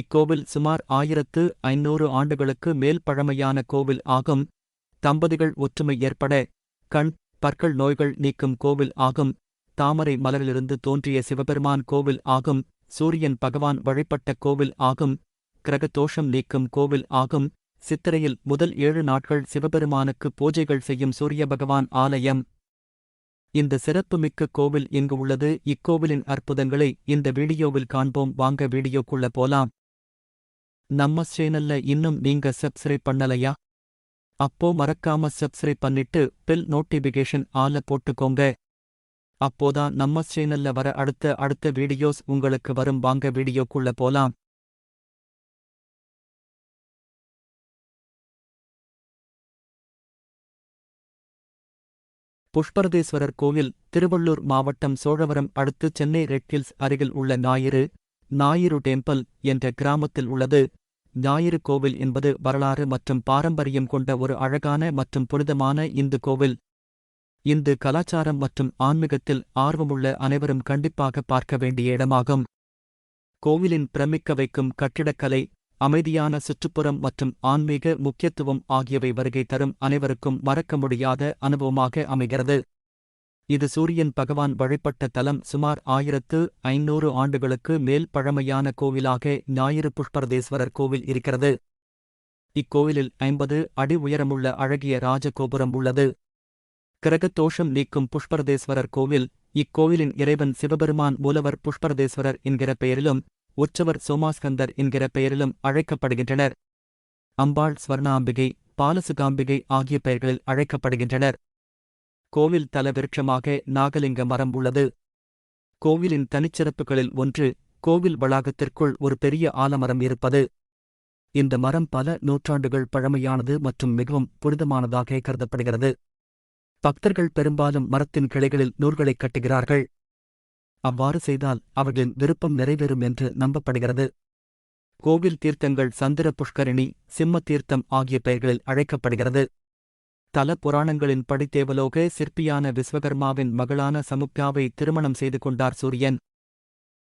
இக்கோவில் சுமார் ஆயிரத்து ஐநூறு ஆண்டுகளுக்கு மேல் பழமையான கோவில் ஆகும். தம்பதிகள் ஒற்றுமை ஏற்பட கண் பற்கள் நோய்கள் நீக்கும் கோவில் ஆகும். தாமரை மலரிலிருந்து தோன்றிய சிவபெருமான் கோவில் ஆகும். சூரியன் பகவான் வழிபட்ட கோவில் ஆகும். கிரகதோஷம் நீக்கும் கோவில் ஆகும். சித்திரையில் முதல் ஏழு நாட்கள் சிவபெருமானுக்கு பூஜைகள் செய்யும் சூரிய பகவான் ஆலயம். இந்த சிறப்புமிக்க கோவில் இங்கு உள்ளது? இக்கோவிலின் அற்புதங்களை இந்த வீடியோவில் காண்போம். வாங்க வீடியோக்குள்ள போலாம். நம்ம சேனல்ல இன்னும் நீங்க சப்ஸ்கிரைப் பண்ணலையா? அப்போ மறக்காம சப்ஸ்கிரைப் பண்ணிட்டு பெல் நோட்டிபிகேஷன் ஆல போட்டுக்கோங்க. அப்போதான் நம்ம சேனல்ல வர அடுத்த அடுத்த வீடியோஸ் உங்களுக்கு வரும். வாங்க வீடியோக்குள்ள போலாம். புஷ்பரதேஸ்வரர் கோயில் திருவள்ளூர் மாவட்டம் சோழவரம் அடுத்து சென்னை ரெட்ஹில்ஸ் அருகில் உள்ள ஞாயிறு ஞாயிறு டெம்பிள் என்ற கிராமத்தில் உள்ளது. ஞாயிறு கோவில் என்பது வரலாறு மற்றும் பாரம்பரியம் கொண்ட ஒரு அழகான மற்றும் புனிதமான இந்து கோவில். இந்து கலாச்சாரம் மற்றும் ஆன்மீகத்தில் ஆர்வமுள்ள அனைவரும் கண்டிப்பாக பார்க்க வேண்டிய இடமாகும். கோவிலின் பிரமிக்க வைக்கும் கட்டிடக்கலை அமைதியான சுற்றுப்புறம் மற்றும் ஆன்மீக முக்கியத்துவம் ஆகியவை வருகை தரும் அனைவருக்கும் மறக்க முடியாத அனுபவமாக அமைகிறது. இது சூரியன் பகவான் வழிபட்ட தலம் சுமார் ஆயிரத்து ஐநூறு ஆண்டுகளுக்கு மேல் பழமையான கோவிலாக ஞாயிறு புஷ்பரதேஸ்வரர் கோவில் இருக்கிறது. இக்கோவிலில் ஐம்பது அடி உயரமுள்ள அழகிய ராஜகோபுரம் உள்ளது. கிரகத்தோஷம் நீக்கும் புஷ்பரதேஸ்வரர் கோவில் இக்கோவிலின் இறைவன் சிவபெருமான் மூலவர் புஷ்பரதேஸ்வரர் என்கிற பெயரிலும் உற்சவர் சோமாஸ்கந்தர் என்கிற பெயரிலும் அழைக்கப்படுகின்றனர். அம்பாள் ஸ்வர்ணாம்பிகை பாலசுகாம்பிகை ஆகிய பெயர்களில் அழைக்கப்படுகின்றனர். கோவில் தல விருட்சமாக நாகலிங்க மரம் உள்ளது. கோவிலின் தனிச்சிறப்புகளில் ஒன்று கோவில் வளாகத்திற்குள் ஒரு பெரிய ஆலமரம் இருப்பது. இந்த மரம் பல நூற்றாண்டுகள் பழமையானது மற்றும் மிகவும் புனிதமானதாக கருதப்படுகிறது. பக்தர்கள் பெரும்பாலும் மரத்தின் கிளைகளில் நூல்களைக் கட்டுகிறார்கள். அவ்வாறு செய்தால் அவர்களின் விருப்பம் நிறைவேறும் என்று நம்பப்படுகிறது. கோவில் தீர்த்தங்கள் சந்திர புஷ்கரிணி சிம்ம தீர்த்தம் ஆகிய பெயர்களில் அழைக்கப்படுகிறது. தல புராணங்களின் படித்தேவலோக சிற்பியான விஸ்வகர்மாவின் மகளான சமுக்யாவை திருமணம் செய்து கொண்டார் சூரியன்.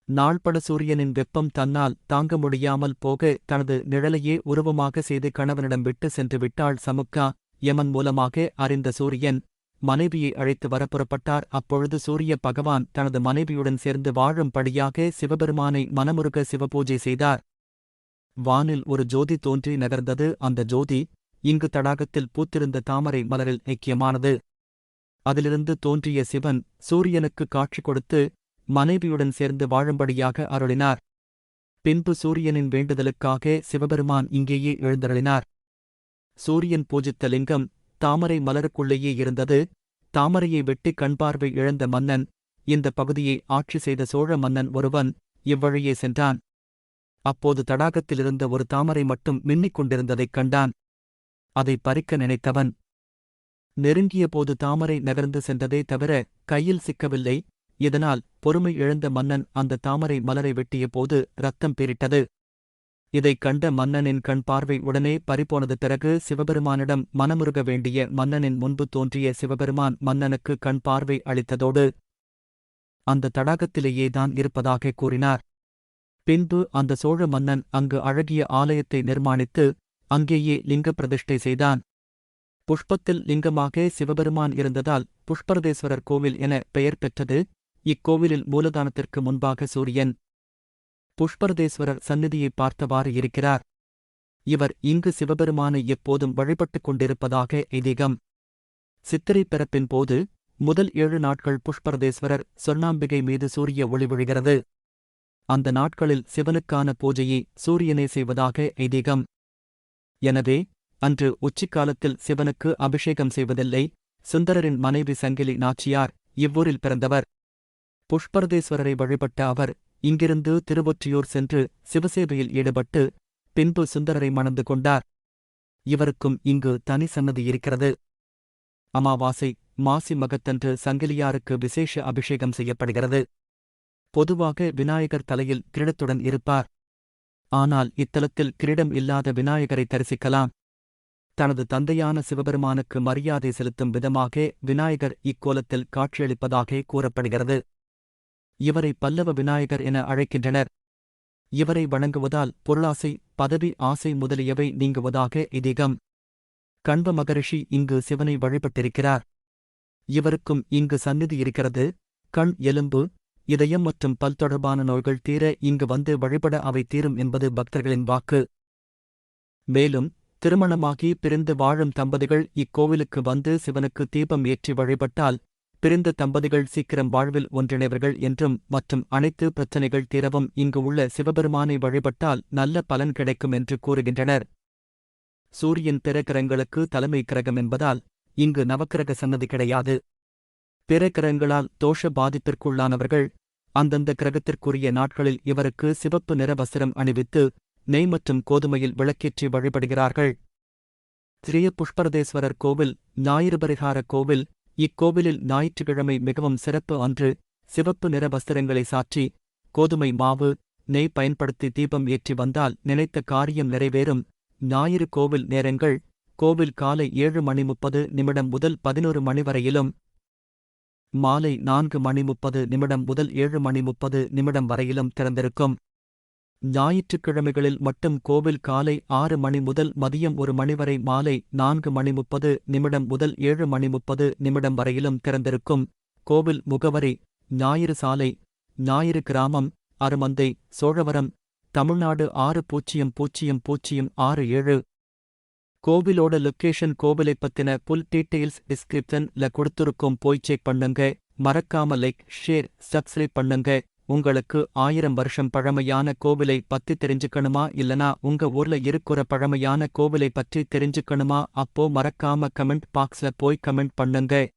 நாள்பட சூரியனின் வெப்பம் தன்னால் தாங்க முடியாமல் போக தனது நிழலையே உருவமாக செய்து கணவனிடம் விட்டு சென்று விட்டாள் சமுக்கா யமன் மூலமாக அறிந்த சூரியன். மனைவியை அழைத்து வர புறப்பட்டார் அப்பொழுது சூரிய பகவான் தனது மனைவியுடன் சேர்ந்து வாழும்படியாக சிவபெருமானை மனமுருக சிவபூஜை செய்தார். வானில் ஒரு ஜோதி தோன்றி நகர்ந்தது. அந்த ஜோதி இங்கு தடாகத்தில் பூத்திருந்த தாமரை மலரில் ஐக்கியமானது. அதிலிருந்து தோன்றிய சிவன் சூரியனுக்கு காட்சி கொடுத்து மனைவியுடன் சேர்ந்து வாழும்படியாக அருளினார். பின்பு சூரியனின் வேண்டுதலுக்காக சிவபெருமான் இங்கேயே எழுந்தருளினார். சூரியன் பூஜித்த லிங்கம் தாமரை மலருக்குள்ளேயே இருந்தது. தாமரையை வெட்டி கண்பார்வை இழந்த மன்னன் இந்த பகுதியை ஆட்சி செய்த சோழ மன்னன் ஒருவன் இவ்வழியே சென்றான். அப்போது தடாகத்திலிருந்த ஒரு தாமரை மட்டும் மின்னிக் கொண்டிருந்ததைக் கண்டான். அதை பறிக்க நினைத்தவன். நெருங்கியபோது தாமரை நகர்ந்து சென்றதே தவிர கையில் சிக்கவில்லை. இதனால் பொறுமை இழந்த மன்னன் அந்த தாமரை மலரை வெட்டியபோது ரத்தம் பீரிட்டது இதைக் கண்ட மன்னனின் கண் பார்வை உடனே பறிபோனது. பிறகு சிவபெருமானிடம் மனமுருக வேண்டிய மன்னனின் முன்பு தோன்றிய சிவபெருமான் மன்னனுக்கு கண் பார்வை அளித்ததோடு அந்த தடாகத்திலேயேதான் இருப்பதாக கூறினார். பின்பு அந்த சோழ மன்னன் அங்கு அழகிய ஆலயத்தை நிர்மாணித்து அங்கேயே லிங்க பிரதிஷ்டை செய்தான். புஷ்பத்தில் லிங்கமாக சிவபெருமான் இருந்ததால் புஷ்பரதேஸ்வரர் கோவில் என பெயர் பெற்றது. இக்கோவிலில் மூலதானத்திற்கு முன்பாக சூரியன். புஷ்பரதேஸ்வரர் சந்நிதியை பார்த்தவாறு இருக்கிறார். இவர் இங்கு சிவபெருமானை எப்போதும் வழிபட்டுக் கொண்டிருப்பதாக ஐதீகம். சித்திரை பிறப்பின் போது முதல் ஏழு நாட்கள் புஷ்பரதேஸ்வரர் சொர்ணாம்பிகை மீது சூரிய ஒளி விழுகிறது. அந்த நாட்களில் சிவனுக்கான பூஜையை சூரியனே செய்வதாக ஐதீகம். எனவே அன்று உச்சிக்காலத்தில் சிவனுக்கு அபிஷேகம் செய்வதில்லை சுந்தரரின் மனைவி சங்கிலி நாச்சியார் இவ்வூரில் பிறந்தவர். புஷ்பரதேஸ்வரரை வழிபட்ட அவர் இங்கிருந்து திருவொற்றியூர் சென்று சிவசேவையில் ஈடுபட்டு பின்பு சுந்தரரை மணந்து கொண்டார். இவருக்கும் இங்கு தனி சன்னதி இருக்கிறது. அமாவாசை மாசி மகத்தன்று சங்கிலியாருக்கு விசேஷ அபிஷேகம் செய்யப்படுகிறது. பொதுவாக விநாயகர் தலையில் கிரீடத்துடன் இருப்பார். ஆனால் இத்தலத்தில் கிரீடம் இல்லாத விநாயகரை தரிசிக்கலாம். தனது தந்தையான சிவபெருமானுக்கு மரியாதை செலுத்தும் விதமாக விநாயகர் இக்கோலத்தில் காட்சியளிப்பதாக கூறப்படுகிறது. இவரை பல்லவ விநாயகர் என அழைக்கின்றனர். இவரை வணங்குவதால் பொருளாசை பதவி ஆசை முதலியவை நீங்குவதாக இதீகம் கண்ப மகரிஷி இங்கு சிவனை வழிபட்டிருக்கிறார். இவருக்கும் இங்கு சந்நிதி இருக்கிறது. கண் எலும்பு இதயம் மற்றும் பல் தொடர்பான நோய்கள் தீர இங்கு வந்து வழிபட அவை தீரும் என்பது பக்தர்களின் வாக்கு. மேலும் திருமணமாகி பிரிந்து வாழும் தம்பதிகள் இக்கோவிலுக்கு வந்து சிவனுக்கு தீபம் ஏற்றி வழிபட்டால் பிரிந்த தம்பதிகள் சீக்கிரம் வாழ்வில் ஒன்றிணைவர்கள் என்றும் மற்றும் அனைத்து பிரச்சினைகள் தீரவும் இங்கு உள்ள சிவபெருமானை வழிபட்டால் நல்ல பலன் கிடைக்கும் என்று கூறுகின்றனர். சூரியன் பிற கிரகங்களுக்கு தலைமை கிரகம் என்பதால் இங்கு நவக்கிரக சன்னதி கிடையாது. பிற கிரகங்களால் தோஷ பாதிப்பிற்குள்ளானவர்கள் அந்தந்த கிரகத்திற்குரிய நாட்களில் இவருக்கு சிவப்பு நிற வஸ்திரம் அணிவித்து நெய் மற்றும் கோதுமையில் விளக்கேற்றி வழிபடுகிறார்கள். ஸ்ரீய புஷ்பரதேஸ்வரர் கோவில் ஞாயிறு பரிகார கோவில் இக்கோவிலில் ஞாயிற்றுக்கிழமை மிகவும் சிறப்பு அன்று சிவப்பு நிற வஸ்திரங்களை சாற்றி கோதுமை மாவு நெய் பயன்படுத்தி தீபம் ஏற்றி வந்தால் நினைத்த காரியம் நிறைவேறும். ஞாயிறு கோவில் நேரங்கள் கோவில் காலை ஏழு மணி முப்பது நிமிடம் முதல் பதினொரு மணி வரையிலும் மாலை நான்கு மணி முப்பது நிமிடம் முதல் ஏழு மணி முப்பது நிமிடம் வரையிலும் திறந்திருக்கும். ஞாயிற்றுக்கிழமைகளில் மட்டும் கோவில் காலை ஆறு மணி முதல் மதியம் ஒரு மணி வரை மாலை நான்கு மணி முப்பது நிமிடம் முதல் ஏழு மணி முப்பது நிமிடம் வரையிலும் திறந்திருக்கும். கோவில் முகவரி ஞாயிறு சாலை ஞாயிறு கிராமம் அருமந்தை சோழவரம் தமிழ்நாடு ஆறு பூஜ்ஜியம் பூஜ்ஜியம் பூஜ்ஜியம் ஆறு ஏழு கோவிலோட லொக்கேஷன் கோவிலை பத்தின புல் டீட்டெயில்ஸ் டிஸ்கிரிப்ஷன்ல கொடுத்துருக்கோம் போய் செக் பண்ணுங்க. மறக்காம லைக் ஷேர் சப்ஸ்கிரைப் பண்ணுங்க. உங்களுக்கு ஆயிரம் வருஷம் பழமையான கோவிலை பத்தி தெரிஞ்சுக்கணுமா? இல்லனா உங்க ஊர்ல இருக்கிற பழமையான கோவிலை பற்றி தெரிஞ்சுக்கணுமா? அப்போ மறக்காம கமெண்ட் பாக்ஸ்ல போய் கமெண்ட் பண்ணுங்க.